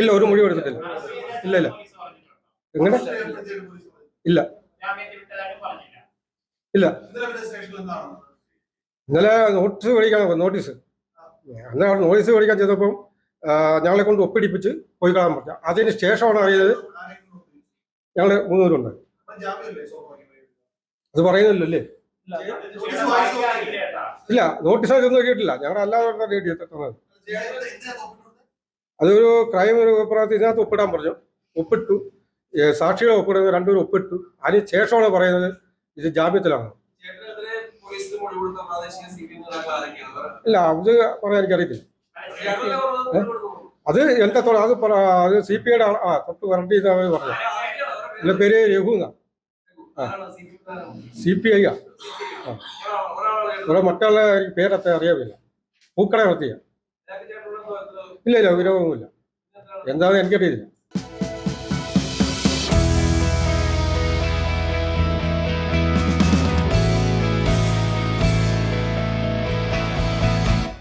ഇല്ല ഒരു മുടി എടുത്തിട്ടില്ല ഇല്ല ഇല്ല. എങ്ങനെ? ഇല്ല. ഇല്ല. ഇന്നലെ നോട്ടീസ് മേടിക്കാൻ നോട്ടീസ്. അന്ന് നോട്ടീസ് മേടിക്കാൻ ചെയ്തപ്പം ഞങ്ങളെ കൊണ്ട് ഒപ്പിടിപ്പിച്ച് പോയി കാണാൻ പറ്റും അതിന് ശേഷമാണ് അറിയുന്നത് ഞങ്ങൾ മൂന്നുപേരുണ്ട്. അത് പറയുന്നില്ലല്ലേ ഇല്ല നോട്ടീസ് ഒന്നും കേട്ടിട്ടില്ല ഞങ്ങൾ അല്ലാതെ തന്നത് അതൊരു ക്രൈം ഒരു പ്രവർത്തി ഇതിനകത്ത് ഒപ്പിടാൻ പറഞ്ഞു. ഒപ്പിട്ടു. സാക്ഷികളെ ഒപ്പിടുന്നത് രണ്ടുപേരും ഒപ്പിട്ടു. അതിന് ശേഷമാണ് പറയുന്നത് ഇത് ജാമ്യത്തിലാണ്. ഇല്ല അത് പറയാൻ എനിക്കറിയത്തില്ല? അത് എന്റെ തൊ- അത് അത് സി പി ഐയുടെ ആ തൊട്ട് വരണ്ടി അവർ പറഞ്ഞു അവരുടെ പേര്? എന്റെ പേര് രഘു എന്നാ. ആരാണ് സി പി ഐ ആ. ഇവിടെ മറ്റുള്ള പേരത്തെ അറിയാമില്ല പൂക്കട നടത്തിയ. ഇല്ല ഇല്ല വിരോധമൊന്നുമില്ല. എന്താണെന്ന് എനിക്കറിയില്ല